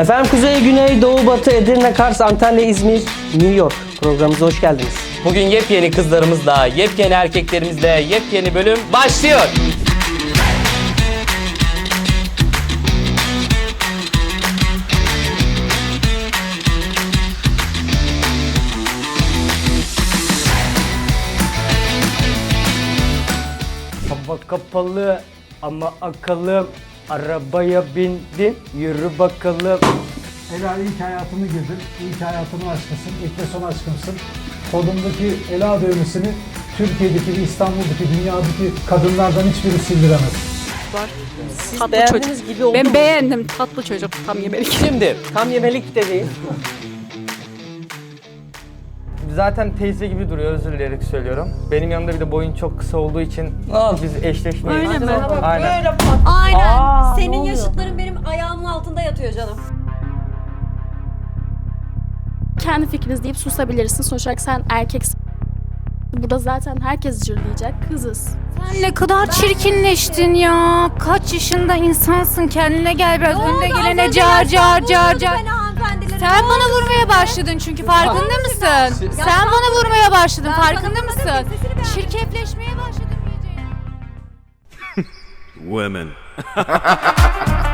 Efendim Kuzey, Güney, Doğu, Batı, Edirne, Kars, Antalya, İzmir, New York programımıza hoş geldiniz. Bugün yepyeni kızlarımızla, yepyeni erkeklerimizle yepyeni bölüm başlıyor. Hava kapalı ama akalım. Arabaya bindin yürü bakalım. Ela ilk hayatımı girdin. İlk hayatımın aşkısın. İlk ve son aşkımsın. Kolumdaki Ela dövmesini Türkiye'deki, İstanbul'daki, dünyadaki kadınlardan hiçbiri sildiremez. Siz beğendiğiniz gibi oldu Ben mu? beğendim. Tatlı çocuk tam yemelik. Şimdi Tam yemelik de değil. Zaten teyze gibi duruyor özür dileyerek söylüyorum. Benim yanımda bir de boyun çok kısa olduğu için biz eşleşmeyiz. Öyle mi? Aynen. Aynen. Ne Senin oluyor? yaşıtların benim ayağımın altında yatıyor canım. Kendi fikriniz deyip susabilirsin. Sonuç olarak sen erkeksin. Burada zaten herkes cırlayacak. Kızız. Sen ne kadar çirkinleştin ya. Kaç yaşında insansın kendine gel biraz. Önde gelene car car car car. Sen bana vurmaya başladın çünkü farkında mısın? Sen bana vurmaya başladın farkında mısın? Çirkefleşmeye başladın. women.